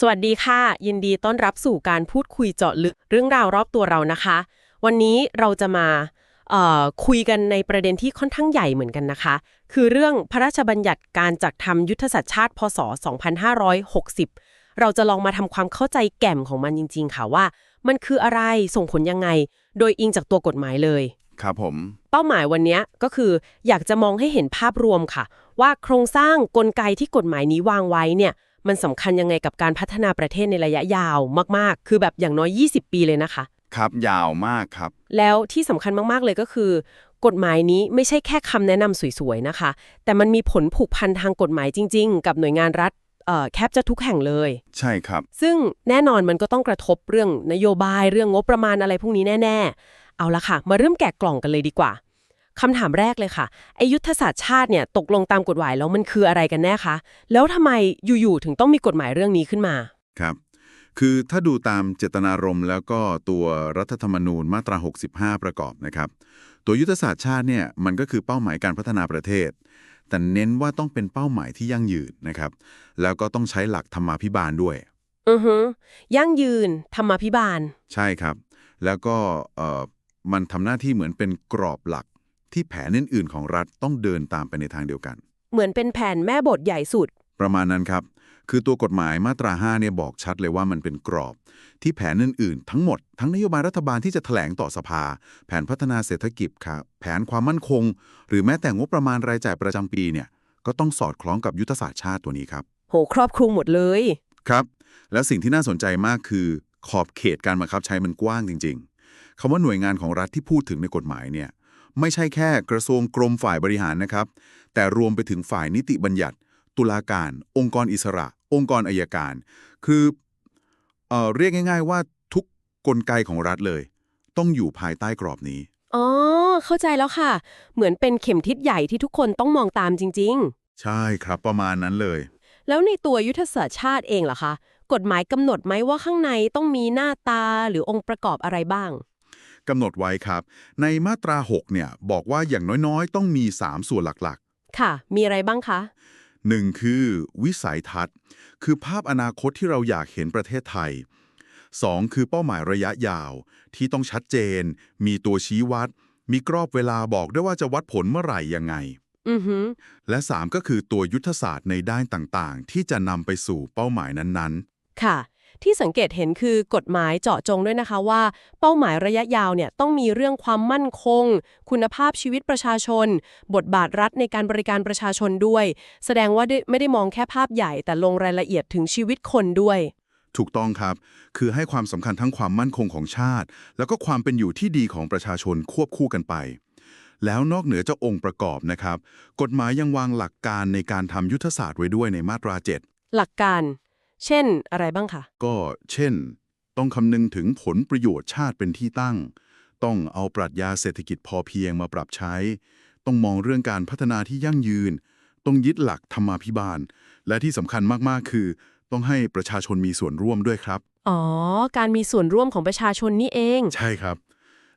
สวัสดีค่ะ ยินดีต้อนรับสู่การพูดคุยเจาะลึกเรื่องราวรอบตัวเรานะคะ วันนี้เราจะมาเอ่อคุยกันในประเด็นที่ค่อนข้างใหญ่เหมือนกันนะคะ คือเรื่องพระราชบัญญัติการจัดทำยุทธศาสตร์ชาติ พศ 2560 เราจะลองมาทำความเข้าใจแก่มของมันจริง ๆ ค่ะว่า มันคืออะไรส่งผลยังไง โดยอิงจากตัวกฎหมายเลย ครับผม เป้าหมายวันนี้ก็คืออยากจะมองให้เห็นภาพรวมค่ะ ว่าโครงสร้างกลไกที่กฎหมายนี้วางไว้เนี่ย มันสำคัญยังไงกับการพัฒนาประเทศในระยะยาวมากๆ คือแบบอย่างน้อย 20 ปีเลยนะคะ ครับยาวมากครับ แล้วที่สำคัญมากๆเลยก็คือ กฎหมายนี้ไม่ใช่แค่คำแนะนำสวยๆนะคะ แต่มันมีผลผูกพันทางกฎหมายจริง ๆ กับหน่วยงานรัฐเอ่อแคบจะทุกแห่งเลย ใช่ครับ ซึ่งแน่นอนมันก็ต้องกระทบเรื่องนโยบายเรื่องงบประมาณอะไรพวกนี้แน่ ๆ เอาละค่ะ มาเริ่มแกะกล่องกันเลยดีกว่า คำถามแรกเลยค่ะไอยุทธศาสตร์ชาติเนี่ยตกลงตามกฎหมายแล้วมันคืออะไรกันแน่คะ แล้วทำไมอยู่ๆถึงต้องมีกฎหมายเรื่องนี้ขึ้นมา ครับ คือถ้าดูตามเจตนารมณ์แล้วก็ตัวรัฐธรรมนูญมาตรา 65 ประกอบนะครับ ตัวยุทธศาสตร์ชาติเนี่ยมันก็คือเป้าหมายการพัฒนาประเทศ แต่เน้นว่าต้องเป็นเป้าหมายที่ยั่งยืนนะครับ แล้วก็ต้องใช้หลักธรรมาภิบาลด้วย อือฮึยั่งยืนธรรมาภิบาล ใช่ครับ แล้วก็เอ่อมันทำหน้าที่เหมือนเป็นกรอบหลัก ที่แผนอื่นๆของรัฐต้องเดินตามไปในทางเดียวกัน เหมือนเป็นแผนแม่บทใหญ่สุด ประมาณนั้นครับ คือตัวกฎหมายมาตรา5เนี่ยบอกชัดเลยว่ามันเป็นกรอบ ที่แผนอื่นๆ ทั้งหมด ทั้งนโยบายรัฐบาลที่จะแถลงต่อสภา แผนพัฒนาเศรษฐกิจครับแผนความมั่นคง หรือแม้แต่งบประมาณรายจ่ายประจำปีเนี่ยก็ต้องสอดคล้องกับยุทธศาสตร์ชาติตัวนี้ครับ โหครอบคลุมหมดเลย ครับ แล้วสิ่งที่น่าสนใจมากคือ ขอบเขตการบังคับใช้มันกว้างจริง ๆคำว่าหน่วยงานของรัฐที่พูดถึงในกฎหมายเนี่ย ไม่ใช่แค่กระทรวงกรมฝ่ายบริหารนะครับ แต่รวมไปถึงฝ่ายนิติบัญญัติ ตุลาการ องค์กรอิสระ องค์กรอายการ คือเอ่อเรียกง่าย ๆ ว่าทุกกลไกของรัฐเลย ต้องอยู่ภายใต้กรอบนี้อ๋อเข้าใจแล้วค่ะ เหมือนเป็นเข็มทิศใหญ่ที่ทุกคนต้องมองตามจริงใช่ครับประมาณนั้นเลยๆแล้วในตัวยุทธศาสตร์ชาติเองล่ะคะกฎหมายกำหนดไหมว่าข้างในต้องมีหน้าตาหรือองค์ประกอบอะไรบ้าง กำหนดไว้ครับ ในมาตรา 6 เนี่ย บอกว่าอย่างน้อยๆ ต้องมี 3 ส่วนหลักค่ะ มีอะไรบ้างคะๆ1คือ วิสัยทัศน์ คือภาพอนาคตที่เราอยากเห็นประเทศไทย 2 คือเป้าหมายระยะยาว ที่ต้องชัดเจน มีตัวชี้วัด มีกรอบเวลาบอกด้วยว่าจะวัดผลเมื่อไหร่ยังไงอือหือและ 3 ก็คือตัวยุทธศาสตร์ในด้านต่างๆ ที่จะนำไปสู่เป้าหมายนั้นค่ะ ที่สังเกตเห็นคือกฎหมายเจาะจงด้วยนะคะว่า เป้าหมายระยะยาวเนี่ยต้องมีเรื่องความมั่นคง คุณภาพชีวิตประชาชน บทบาทรัฐในการบริการประชาชนด้วย แสดงว่าไม่ได้มองแค่ภาพใหญ่แต่ลงรายละเอียดถึงชีวิตคนด้วย ถูกต้องครับ คือให้ความสำคัญทั้งความมั่นคงของชาติ แล้วก็ความเป็นอยู่ที่ดีของประชาชนควบคู่กันไปแล้วนอกเหนือจากองค์ประกอบนะครับ กฎหมายยังวางหลักการในการทำยุทธศาสตร์ไว้ด้วยในมาตรา 7 หลักการ เช่นอะไรบ้างคะ ก็เช่น ต้องคำนึงถึงผลประโยชน์ชาติเป็นที่ตั้ง ต้องเอาปรัชญาเศรษฐกิจพอเพียงมาปรับใช้ ต้องมองเรื่องการพัฒนาที่ยั่งยืน ต้องยึดหลักธรรมาภิบาล และที่สำคัญมากๆ คือ ต้องให้ประชาชนมีส่วนร่วมด้วยครับ อ๋อ การมีส่วนร่วมของประชาชนนี่เอง ใช่ครับ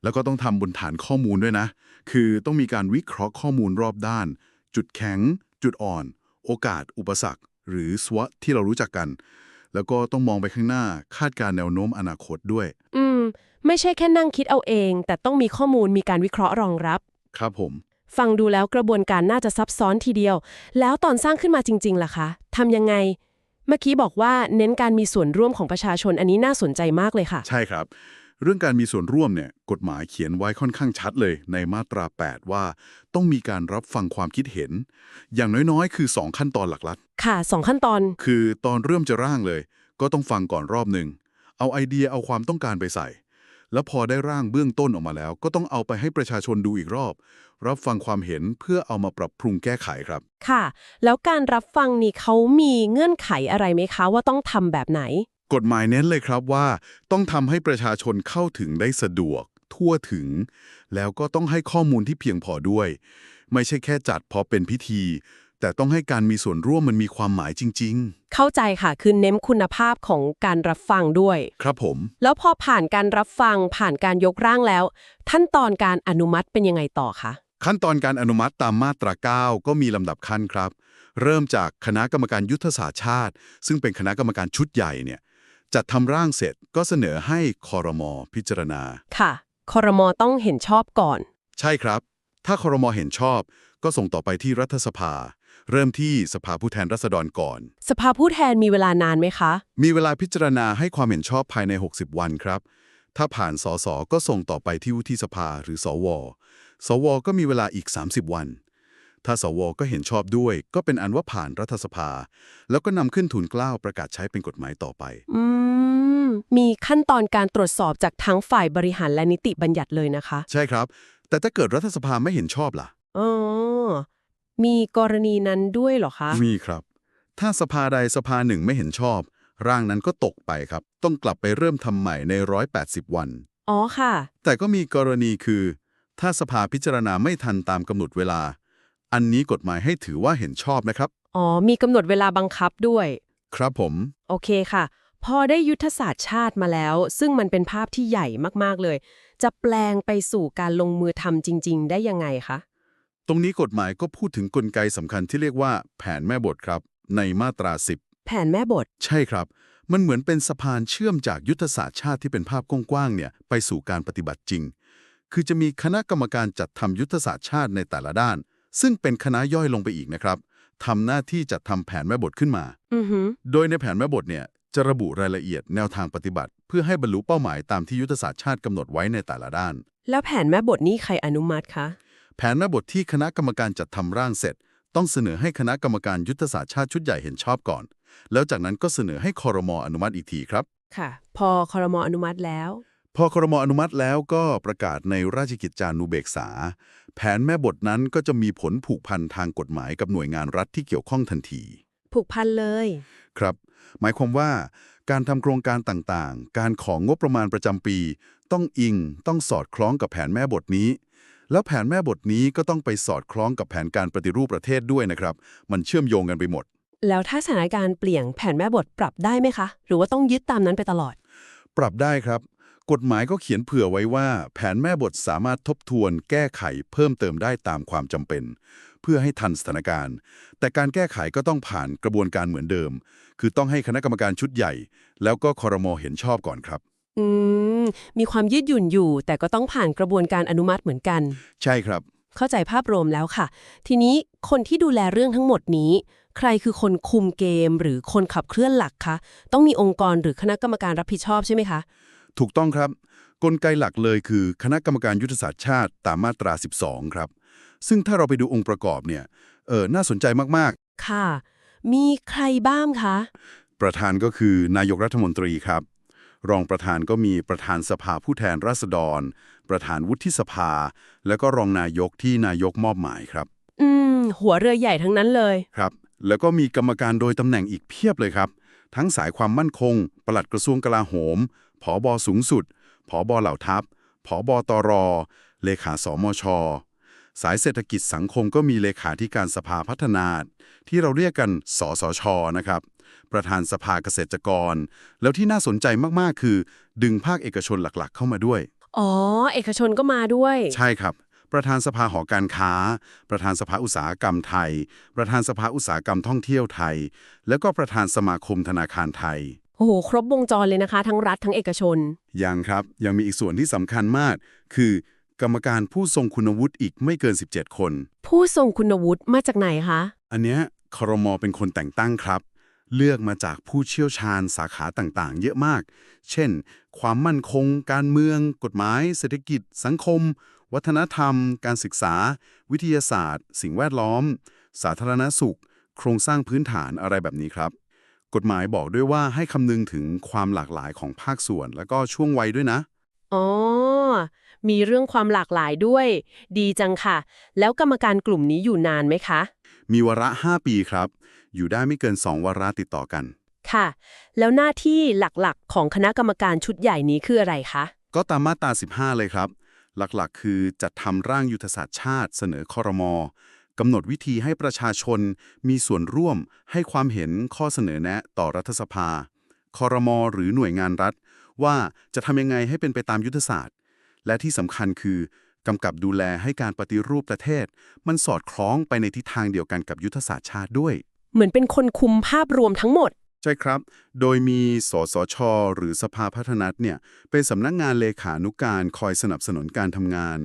แล้วก็ต้องทำบนฐานข้อมูลด้วยนะ คือต้องมีการวิเคราะห์ข้อมูลรอบด้าน จุดแข็ง จุดอ่อน โอกาส อุปสรรค หรือ SWOT ที่เรารู้จักกัน แล้วก็ต้องมองไปข้างหน้าคาดการณ์แนวโน้มอนาคตด้วย อืม ไม่ใช่แค่นั่งคิดเอาเอง แต่ต้องมีข้อมูลมีการวิเคราะห์รองรับ ครับผม ฟังดูแล้วกระบวนการน่าจะซับซ้อนทีเดียว แล้วตอนสร้างขึ้นมาจริงๆล่ะคะทำยังไง เมื่อกี้บอกว่าเน้นการมีส่วนร่วมของประชาชนอันนี้น่าสนใจมากเลยค่ะ ใช่ครับ เรื่องการมีส่วนร่วมเนี่ยกฎหมายเขียนไว้ค่อนข้างชัดเลยในมาตรา 8 ว่าต้องมีการรับฟังความคิดเห็น อย่างน้อยๆ คือ 2 ขั้นตอนหลักค่ะสองขั้นตอนๆคือตอนเริ่มจะร่างเลย ก็ต้องฟังก่อนรอบหนึ่งเอาไอเดียเอาความต้องการไปใส่ แล้วพอได้ร่างเบื้องต้นออกมาแล้ว ก็ต้องเอาไปให้ประชาชนดูอีกรอบ รับฟังความเห็นเพื่อเอามาปรับปรุงแก้ไขครับ ค่ะ แล้วการรับฟังนี่เขามีเงื่อนไขอะไรไหมคะว่าต้องทำแบบไหน กฎหมายเน้นเลยครับว่า ต้องทำให้ประชาชนเข้าถึงได้สะดวก ทั่วถึง แล้วก็ต้องให้ข้อมูลที่เพียงพอด้วย ไม่ใช่แค่จัดพอเป็นพิธี แต่ต้องให้การมีส่วนร่วมมันมีความหมายจริงเข้าใจค่ะ คือเน้นคุณภาพของการรับฟังด้วยๆครับผม แล้วพอผ่านการรับฟังผ่านการยกร่างแล้ว ขั้นตอนการอนุมัติเป็นยังไงต่อคะขั้นตอนการอนุมัติตามมาตรา 9 ก็มีลำดับขั้นครับ เริ่มจากคณะกรรมการยุทธศาสตร์ชาติ ซึ่งเป็นคณะกรรมการชุดใหญ่เนี่ย จัดทำร่างเสร็จก็เสนอให้คอรมอพิจารณา ค่ะคอรมอต้องเห็นชอบก่อน ใช่ครับ ถ้าคอรมอเห็นชอบ ก็ส่งต่อไปที่รัฐสภา เริ่มที่สภาผู้แทนราษฎรก่อน สภาผู้แทนมีเวลานานไหมคะ มีเวลาพิจารณาให้ความเห็นชอบภายใน 60 วันครับ ถ้าผ่านสสก็ส่งต่อไปที่วุฒิสภาหรือสว สวก็มีเวลาอีก 30 วัน ถ้าสวก็เห็นชอบด้วย ก็เป็นอันว่าผ่านรัฐสภา แล้วก็นำขึ้นทุนเกล้าประกาศใช้เป็นกฎหมายต่อไป อืม มีขั้นตอนการตรวจสอบจากทั้งฝ่ายบริหารและนิติบัญญัติเลยนะคะ ใช่ครับ แต่ถ้าเกิดรัฐสภาไม่เห็นชอบล่ะอ๋อมีกรณีนั้นด้วยเหรอคะ มีครับ ถ้าสภาใดสภาหนึ่งไม่เห็นชอบ ร่างนั้นก็ตกไปครับ ต้องกลับไปเริ่มทำใหม่ใน 180 วัน อ๋อค่ะ แต่ก็มีกรณีคือ ถ้าสภาพิจารณาไม่ทันตามกำหนดเวลา อันนี้กฎหมายให้ถือว่าเห็นชอบนะครับ อ๋อ มีกำหนดเวลาบังคับด้วย ครับผม โอเคค่ะ พอได้ยุทธศาสตร์ชาติมาแล้ว ซึ่งมันเป็นภาพที่ใหญ่มากๆเลย จะแปลงไปสู่การลงมือทำจริง ๆ ได้ยังไงคะ ตรงนี้กฎหมายก็พูดถึงกลไกสำคัญที่เรียกว่าแผนแม่บทครับ ในมาตรา 10 แผนแม่บท ใช่ครับ มันเหมือนเป็นสะพานเชื่อมจากยุทธศาสตร์ชาติที่เป็นภาพกว้างๆเนี่ยไปสู่การปฏิบัติจริง คือจะมีคณะกรรมการจัดทำยุทธศาสตร์ชาติในแต่ละด้าน ซึ่งเป็นคณะย่อยลงไปอีกนะครับทำหน้าที่จัดทำแผนแม่บทขึ้นมาอือหือโดยในแผนแม่บทเนี่ยจะระบุรายละเอียดแนวทางปฏิบัติ เพื่อให้บรรลุเป้าหมายตามที่ยุทธศาสตร์ชาติกำหนดไว้ในแต่ละด้าน แล้วแผนแม่บทนี้ใครอนุมัติคะ แผนแม่บทที่คณะกรรมการจัดทำร่างเสร็จ ต้องเสนอให้คณะกรรมการยุทธศาสตร์ชาติชุดใหญ่เห็นชอบก่อน แล้วจากนั้นก็เสนอให้คอรมออนุมัติอีกทีครับ ค่ะ พอคอรมออนุมัติแล้ว พอครมอนุมัติแล้วก็ประกาศในราชกิจจานุเบกษา แผนแม่บทนั้นก็จะมีผลผูกพันทางกฎหมายกับหน่วยงานรัฐที่เกี่ยวข้องทันที ผูกพันเลย ครับ หมายความว่า การทำโครงการต่างๆ การของงบประมาณประจำปี ต้องอิง ต้องสอดคล้องกับแผนแม่บทนี้ แล้วแผนแม่บทนี้ก็ต้องไปสอดคล้องกับแผนการปฏิรูปประเทศด้วยนะครับ มันเชื่อมโยงกันไปหมด แล้วถ้าสถานการณ์เปลี่ยนแผนแม่บทปรับได้ไหมคะ หรือว่าต้องยึดตามนั้นไปตลอด ปรับได้ครับ กฎหมายก็เขียนเผื่อไว้ว่า แผนแม่บทสามารถทบทวน แก้ไขเพิ่มเติมได้ตามความจำเป็น เพื่อให้ทันสถานการณ์ แต่การแก้ไขก็ต้องผ่านกระบวนการเหมือนเดิม คือต้องให้คณะกรรมการชุดใหญ่ แล้วก็คอรมอเห็นชอบก่อนครับ อืม มีความยืดหยุ่นอยู่ แต่ก็ต้องผ่านกระบวนการอนุมัติเหมือนกัน ใช่ครับ เข้าใจภาพรวมแล้วค่ะ ทีนี้คนที่ดูแลเรื่องทั้งหมดนี้ ใครคือคนคุมเกม หรือคนขับเคลื่อนหลักคะต้องมีองค์กรหรือคณะกรรมการรับผิดชอบใช่ไหมคะ ถูกต้องครับ กลไกหลักเลยคือคณะกรรมการยุทธศาสตร์ชาติตามมาตรา 12 ครับ ซึ่งถ้าเราไปดูองค์ประกอบเนี่ยเออน่าสนใจมากค่ะ มีใครบ้างคะๆประธานก็คือนายกรัฐมนตรีครับ รองประธานก็มีประธานสภาผู้แทนราษฎร ประธานวุฒิสภา แล้วก็รองนายกที่นายกมอบหมายครับ อืม หัวเรือใหญ่ทั้งนั้นเลยครับ แล้วก็มีกรรมการโดยตำแหน่งอีกเพียบเลยครับ ทั้งสายความมั่นคง ปลัดกระทรวงกลาโหม ผอบอสูงสุด ผอบอเหล่าทัพ ผอบอตร เลขาสมช สายเศรษฐกิจสังคมก็มีเลขาธิการสภาพัฒนา ที่เราเรียกกัน สสช นะครับ ประธานสภาเกษตรกร แล้วที่น่าสนใจมากๆ คือ ดึงภาคเอกชนหลักๆ เข้ามาด้วย อ๋อ เอกชนก็มาด้วย ใช่ครับประธานสภาหอการค้า ประธานสภาอุตสาหกรรมไทย ประธานสภาอุตสาหกรรมท่องเที่ยวไทย แล้วก็ประธานสมาคมธนาคารไทยโอ้โห ครบวงจรเลยนะคะ ทั้งรัฐทั้งเอกชน ยังครับ ยังมีอีกส่วนที่สำคัญมาก คือกรรมการผู้ทรงคุณวุฒิอีกไม่เกิน 17 คน ผู้ทรงคุณวุฒิมาจากไหนคะ อันเนี้ยครมเป็นคนแต่งตั้งครับ เลือกมาจากผู้เชี่ยวชาญสาขาต่างๆ เยอะมาก เช่น ความมั่นคง การเมือง กฎหมาย เศรษฐกิจ สังคม วัฒนธรรม การศึกษา วิทยาศาสตร์ สิ่งแวดล้อม สาธารณสุข โครงสร้างพื้นฐานอะไรแบบนี้ครับ กฎหมายบอกด้วยว่าให้คำนึงถึงความหลากหลายของภาคส่วน แล้วก็ช่วงวัยด้วยนะ อ๋อ มีเรื่องความหลากหลายด้วย ดีจังค่ะ แล้วกรรมการกลุ่มนี้อยู่นานไหมคะ มีวาระ 5 ปีครับ อยู่ได้ไม่เกิน 2 วาระติดต่อกัน ค่ะ แล้วหน้าที่หลักๆ ของคณะกรรมการชุดใหญ่นี้คืออะไรคะ ก็ตามมาตรา 15 เลยครับ หลักๆ คือจัดทำร่างยุทธศาสตร์ชาติ เสนอคอรมอ กำหนดวิธีให้ประชาชนมีส่วนร่วมให้ความเห็นข้อเสนอแนะต่อรัฐสภา คอรมอหรือหน่วยงานรัฐ ว่าจะทำยังไงให้เป็นไปตามยุทธศาสตร์ และที่สำคัญคือกำกับดูแลให้การปฏิรูปประเทศ มันสอดคล้องไปในทิศทางเดียวกันกับยุทธศาสตร์ชาติด้วย เหมือนเป็นคนคุมภาพรวมทั้งหมด ใช่ครับ โดยมี สสช หรือสภาพัฒนัดเนี่ย เป็นสำนักงานเลขานุการคอยสนับสนุนการทำงาน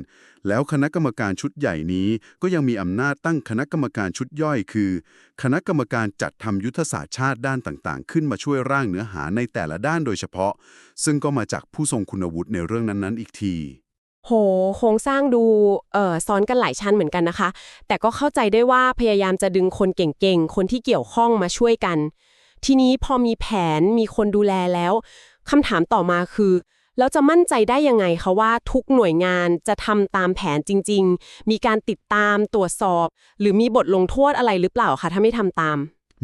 แล้วคณะกรรมการชุดใหญ่นี้ก็ยังมีอำนาจตั้งคณะกรรมการชุดย่อยคือ คณะกรรมการจัดทำยุทธศาสตร์ชาติด้านต่างๆ ขึ้นมาช่วยร่างเนื้อหาในแต่ละด้านโดยเฉพาะ ซึ่งก็มาจากผู้ทรงคุณวุฒิในเรื่องนั้นๆ อีกที โห โครงสร้างดูเอ่อซ้อนกันหลายชั้นเหมือนกันนะคะ แต่ก็เข้าใจได้ว่าพยายามจะดึงคนเก่งๆ คนที่เกี่ยวข้องมาช่วยกัน ทีนี้พอมีแผนมีคนดูแลแล้วคำถามต่อมาคือแล้วจะมั่นใจได้ยังไงคะว่าทุกหน่วยงานจะทำตามแผนจริง ๆ มีการติดตามตรวจสอบ หรือมีบทลงโทษอะไรหรือเปล่าคะถ้าไม่ทำตาม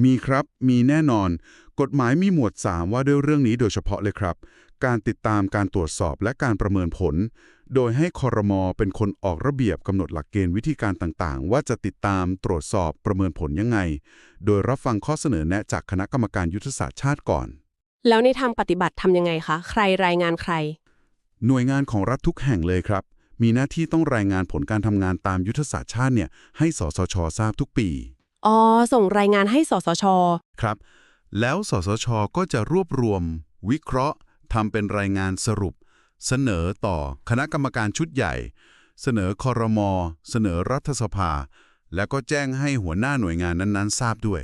มีครับมีแน่นอน กฎหมายมีหมวด 3 ว่าด้วยเรื่องนี้โดยเฉพาะเลยครับ การติดตามการตรวจสอบและการประเมินผล โดยให้คอรมอเป็นคนออกระเบียบกำหนดหลักเกณฑ์วิธีการต่างๆ ว่าจะติดตามตรวจสอบประเมินผลยังไง โดยรับฟังข้อเสนอแนะจากคณะกรรมการยุทธศาสตร์ชาติก่อน แล้วในทางปฏิบัติทำยังไงคะ ใครรายงานใคร หน่วยงานของรัฐทุกแห่งเลยครับ มีหน้าที่ต้องรายงานผลการทำงานตามยุทธศาสตร์ชาติเนี่ยให้สสชทราบทุกปีอ๋อส่งรายงานให้สสชครับ แล้วสสชก็จะรวบรวม วิเคราะห์ทำเป็นรายงานสรุป เสนอต่อคณะกรรมการชุดใหญ่ เสนอคอรมอเสนอรัฐสภา แล้วก็แจ้งให้หัวหน้าหน่วยงานนั้นๆ ทราบด้วย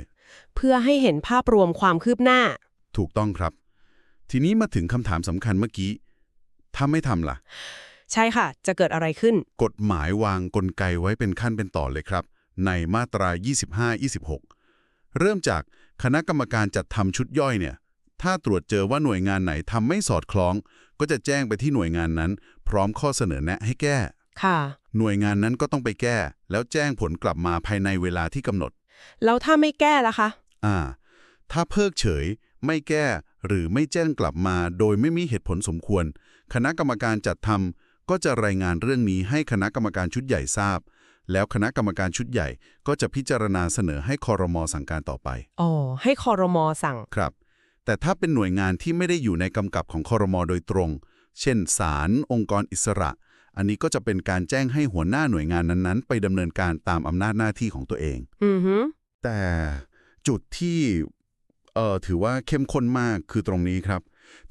เพื่อให้เห็นภาพรวมความคืบหน้า ถูกต้องครับ ทีนี้มาถึงคำถามสำคัญเมื่อกี้ถ้าไม่ทำล่ะ ใช่ค่ะ จะเกิดอะไรขึ้น กฎหมายวางกลไกไว้เป็นขั้นเป็นตอนเลยครับ ในมาตรา 25-26 เริ่มจากคณะกรรมการจัดทำชุดย่อยเนี่ย ถ้าตรวจเจอว่าหน่วยงานไหนทำไม่สอดคล้อง ก็จะแจ้งไปที่หน่วยงานนั้น พร้อมข้อเสนอแนะให้แก้ ค่ะ หน่วยงานนั้นก็ต้องไปแก้ แล้วแจ้งผลกลับมาภายในเวลาที่กำหนด แล้วถ้าไม่แก้ล่ะคะ อ่า ถ้าเพิกเฉย ไม่แก้ หรือไม่แจ้งกลับมา โดยไม่มีเหตุผลสมควร คณะกรรมการจัดทำก็จะรายงานเรื่องนี้ให้คณะกรรมการชุดใหญ่ทราบ แล้วคณะกรรมการชุดใหญ่ก็จะพิจารณาเสนอให้คอรมอสั่งการต่อไป อ๋อ ให้คอรมอสั่ง ครับ แต่ถ้าเป็นหน่วยงานที่ไม่ได้อยู่ในกำกับของคอรมอโดยตรง เช่นศาลองค์กรอิสระ อันนี้ก็จะเป็นการแจ้งให้หัวหน้าหน่วยงานนั้นๆ ไปดำเนินการตามอำนาจหน้าที่ของตัวเองอือฮึแต่จุดที่เอ่อถือว่าเข้มข้นมากคือตรงนี้ครับ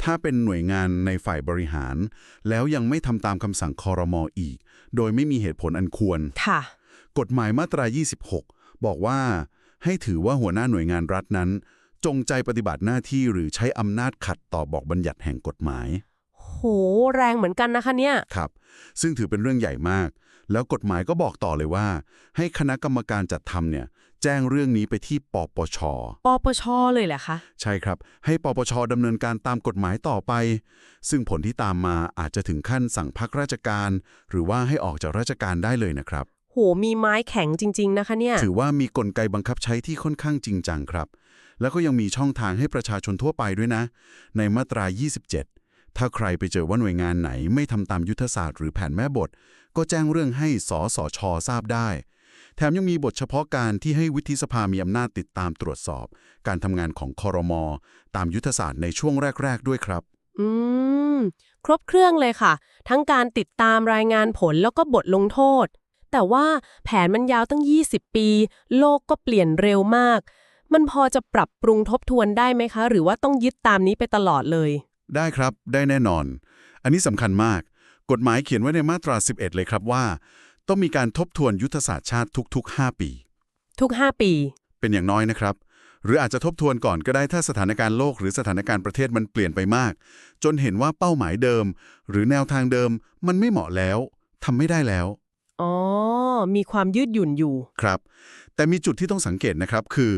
ถ้าเป็นหน่วยงานในฝ่ายบริหาร แล้วยังไม่ทำตามคำสั่งคอรมออีก โดยไม่มีเหตุผลอันควรค่ะกฎหมายมาตรา 26 บอกว่าให้ถือว่าหัวหน้าหน่วยงานรัฐนั้น จงใจปฏิบัติหน้าที่หรือใช้อำนาจขัดต่อบอกบัญญัติแห่งกฎหมาย โห แรงเหมือนกันนะคะเนี่ย ครับ ซึ่งถือเป็นเรื่องใหญ่มาก แล้วกฎหมายก็บอกต่อเลยว่า ให้คณะกรรมการจัดทำเนี่ย แจ้งเรื่องนี้ไปที่ปปช ปปช เลยแหละคะ ใช่ครับ ให้ปปชดำเนินการตามกฎหมายต่อไป ซึ่งผลที่ตามมาอาจจะถึงขั้นสั่งพักราชการ หรือว่าให้ออกจากราชการได้เลยนะครับ โห มีไม้แข็งจริง ๆ นะคะเนี่ย ถือว่ามีกลไกบังคับใช้ที่ค่อนข้างจริงจังครับ แล้วก็ยังมีช่องทางให้ประชาชนทั่วไปด้วยนะ ในมาตรา 27 ถ้าใครไปเจอว่าหน่วยงานไหนไม่ทำตามยุทธศาสตร์หรือแผนแม่บท ก็แจ้งเรื่องให้สสชทราบได้ แถมยังมีบทเฉพาะการที่ให้วิธีสภามีอำนาจติดตามตรวจสอบ การทำงานของคอรมอตามยุทธศาสตร์ในช่วงแรก ๆ ด้วยครับ อืม ครบเครื่องเลยค่ะ ทั้งการติดตามรายงานผลแล้วก็บทลงโทษแต่ว่าแผนมันยาวตั้ง 20 ปี โลกก็เปลี่ยนเร็วมาก มันพอจะปรับปรุงทบทวนได้ไหมคะ หรือว่าต้องยึดตามนี้ไปตลอดเลย ได้ครับ ได้แน่นอน อันนี้สำคัญมาก กฎหมายเขียนไว้ในมาตรา 11 เลยครับว่า ต้องมีการทบทวนยุทธศาสตร์ชาติทุกๆ 5 ปี ทุก 5 ปี เป็นอย่างน้อยนะครับ หรืออาจจะทบทวนก่อนก็ได้ถ้าสถานการณ์โลกหรือสถานการณ์ประเทศมันเปลี่ยนไปมาก จนเห็นว่าเป้าหมายเดิม หรือแนวทางเดิมมันไม่เหมาะแล้วทำไม่ได้แล้ว อ๋อ มีความยืดหยุ่นอยู่ ครับ แต่มีจุดที่ต้องสังเกตนะครับคือ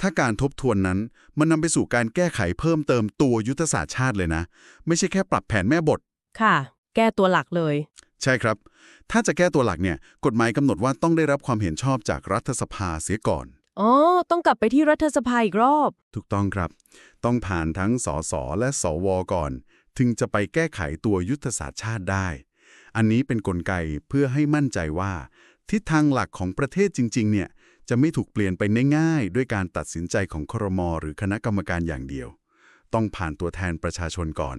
ถ้าการทบทวนนั้นมันนำไปสู่การแก้ไขเพิ่มเติมตัวยุทธศาสตร์ชาติเลยนะ ไม่ใช่แค่ปรับแผนแม่บท ค่ะ แก้ตัวหลักเลย ใช่ครับ ถ้าจะแก้ตัวหลักเนี่ยกฎหมายกำหนดว่าต้องได้รับความเห็นชอบจากรัฐสภาเสียก่อน อ๋อ ต้องกลับไปที่รัฐสภาอีกรอบ ถูกต้องครับ ต้องผ่านทั้งสสและสวก่อน ถึงจะไปแก้ไขตัวยุทธศาสตร์ชาติได้ อันนี้เป็นนกลไกเพื่อให้มั่นใจว่า ทิศทางหลักของประเทศจริง ๆ เนี่ย จะไม่ถูกเปลี่ยนไปง่ายๆ ด้วยการตัดสินใจของครม หรือคณะกรรมการอย่างเดียว ต้องผ่านตัวแทนประชาชนก่อน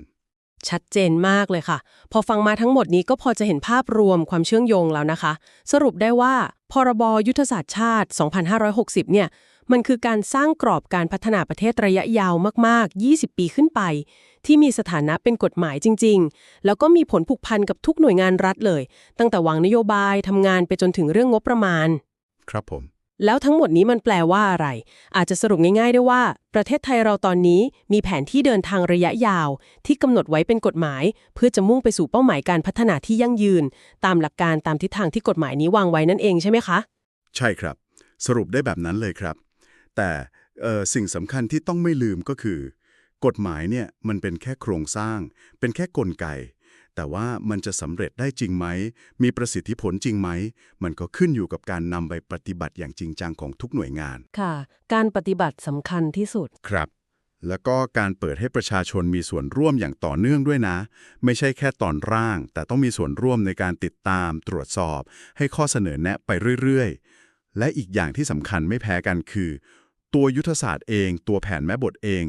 ชัดเจนมากเลยค่ะ พอฟังมาทั้งหมดนี้ก็พอจะเห็นภาพรวมความเชื่อมโยงแล้วนะคะ สรุปได้ว่าพรบยุทธศาสตร์ชาติ 2560 เนี่ย มันคือการสร้างกรอบการพัฒนาประเทศระยะยาวมาก ๆ 20 ปีขึ้นไป ที่มีสถานะเป็นกฎหมายจริง ๆ แล้วก็มีผลผูกพันกับทุกหน่วยงานรัฐเลย ตั้งแต่วางนโยบายทำงานไปจนถึงเรื่องงบประมาณ ครับผม แล้วทั้งหมดนี้มันแปลว่าอะไร อาจจะสรุปง่ายๆได้ว่า ประเทศไทยเราตอนนี้มีแผนที่เดินทางระยะยาว ที่กำหนดไว้เป็นกฎหมาย เพื่อจะมุ่งไปสู่เป้าหมายการพัฒนาที่ยั่งยืน ตามหลักการตามทิศทางที่กฎหมายนี้วางไว้นั่นเองใช่ไหมคะ ใช่ครับ สรุปได้แบบนั้นเลยครับ แต่เอ่อสิ่งสำคัญที่ต้องไม่ลืมก็คือ กฎหมายเนี่ยมันเป็นแค่โครงสร้าง เป็นแค่กลไก แต่ว่ามันจะสำเร็จได้จริงไหม มีประสิทธิผลจริงไหม มันก็ขึ้นอยู่กับการนำไปปฏิบัติอย่างจริงจังของทุกหน่วยงาน ค่ะ การปฏิบัติสำคัญที่สุด ครับ แล้วก็การเปิดให้ประชาชนมีส่วนร่วมอย่างต่อเนื่องด้วยนะ ไม่ใช่แค่ตอนร่าง แต่ต้องมีส่วนร่วมในการติดตาม ตรวจสอบ ให้ข้อเสนอแนะไปเรื่อยๆ และอีกอย่างที่สำคัญไม่แพ้กันคือ ตัวยุทธศาสตร์เอง ตัวแผนแม่บทเอง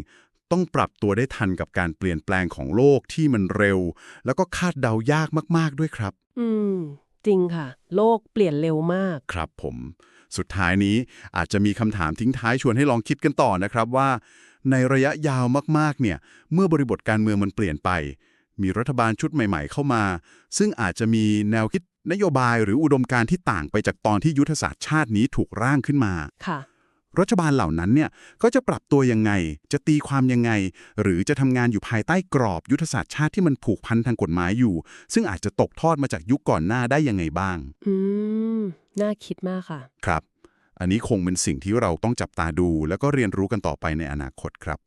ต้องปรับตัวได้ทันกับการเปลี่ยนแปลงของโลกที่มันเร็ว แล้วก็คาดเดายากมาก ๆด้วยครับ อืม จริงค่ะ โลกเปลี่ยนเร็วมาก ครับผม สุดท้ายนี้อาจจะมีคำถามทิ้งท้ายชวนให้ลองคิดกันต่อนะครับว่า ในระยะยาวมากๆเนี่ย เมื่อบริบทการเมืองมันเปลี่ยนไป มีรัฐบาลชุดใหม่ ๆ เข้ามา ซึ่งอาจจะมีแนวคิดนโยบายหรืออุดมการณ์ที่ต่างไปจากตอนที่ยุทธศาสตร์ชาตินี้ถูกร่างขึ้นมาค่ะ รัฐบาลเหล่านั้นเนี่ยก็จะปรับตัวยังไง จะตีความยังไง หรือจะทำงานอยู่ภายใต้กรอบยุทธศาสตร์ชาติที่มันผูกพันทางกฎหมายอยู่ ซึ่งอาจจะตกทอดมาจากยุคก่อนหน้าได้ยังไงบ้าง อืม น่าคิดมากค่ะ ครับ อันนี้คงเป็นสิ่งที่เราต้องจับตาดู แล้วก็เรียนรู้กันต่อไปในอนาคตครับ